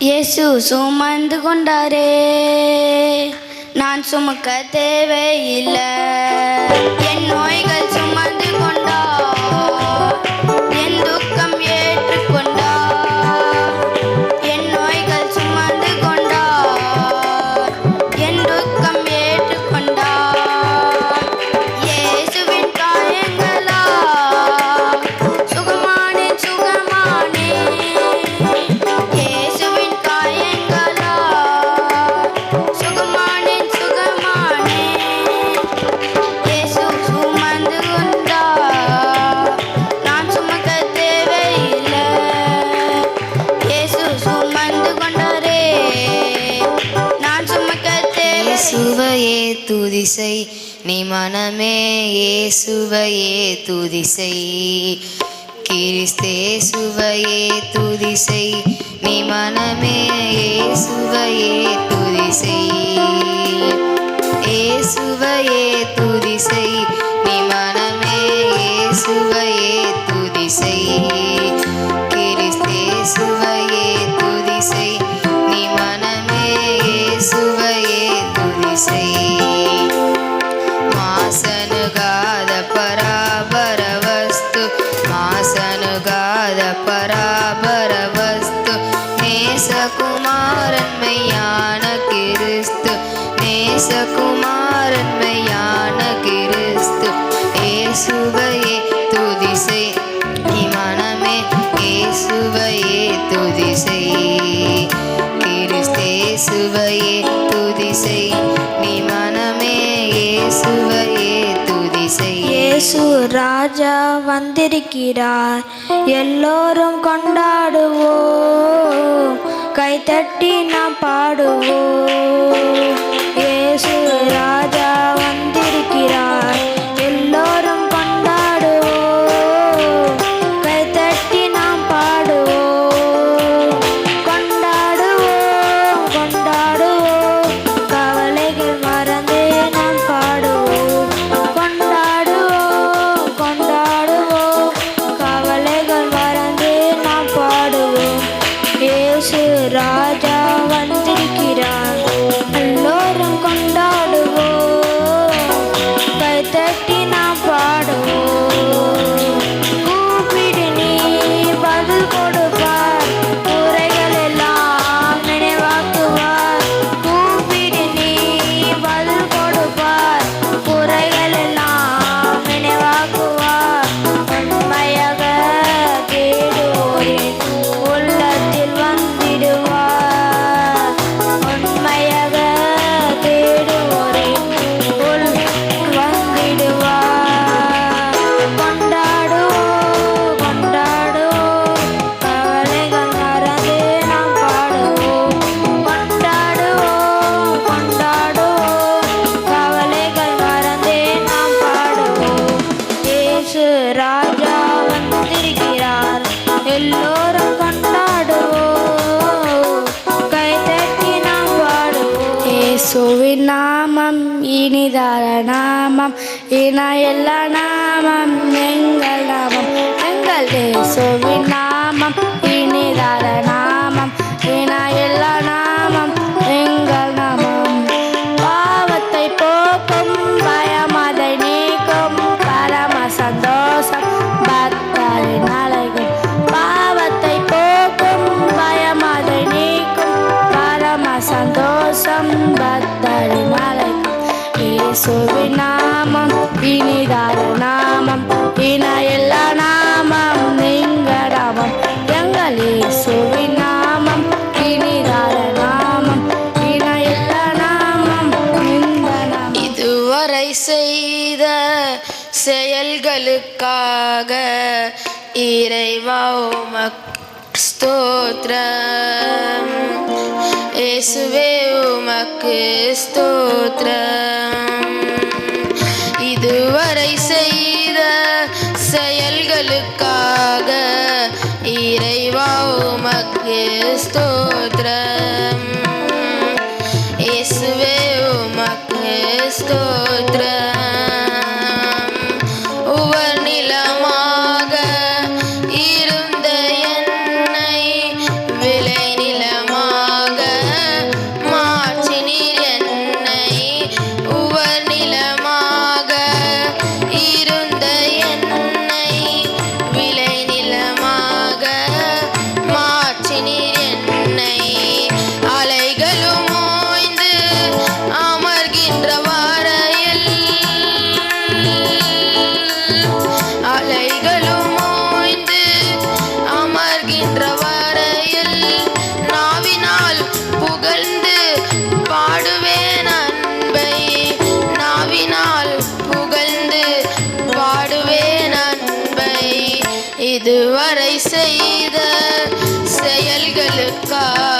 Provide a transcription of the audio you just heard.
இயேசு சுமந்து கொண்டாரே. நான் சுமக்க தேவையில்லை. என் நோய்கள் இயேசுவையே துதிசை. நீ மனமே இயேசுவையே துதிசை. கிறிஸ்தே சுவையே துதிசை. நீ மனமே இயேசுவையே துதிசை. இயேசுவையே துதிசை. వస్తు మాసనుగాద పరాపర వస్తు நேசகுமாரன்மையான கிறிஸ்து நேசகுமாரன்மையான கிறிஸ்து ஏசுவையே துதிசை இமனமே ஏசுவையே துதிசை கிறிஸ்தேசுவையே துதிசை நிம இயேசு ராஜா வந்திருக்கிறார். எல்லோரும் கொண்டாடுவோம். கைத்தட்டி நாம் பாடுவோம். நாமம் இனிதார நாமம் இன எல்லா நாமம் எங்கள் நாமம் எங்கள் தேசுவின் நாமம் இனிதார நாமம் செய்த செயல்களுக்காக இறைவா உமக் ஸ்தோத்ரம் இயேசுவே உமக்கு ஸ்தோத்ரம் का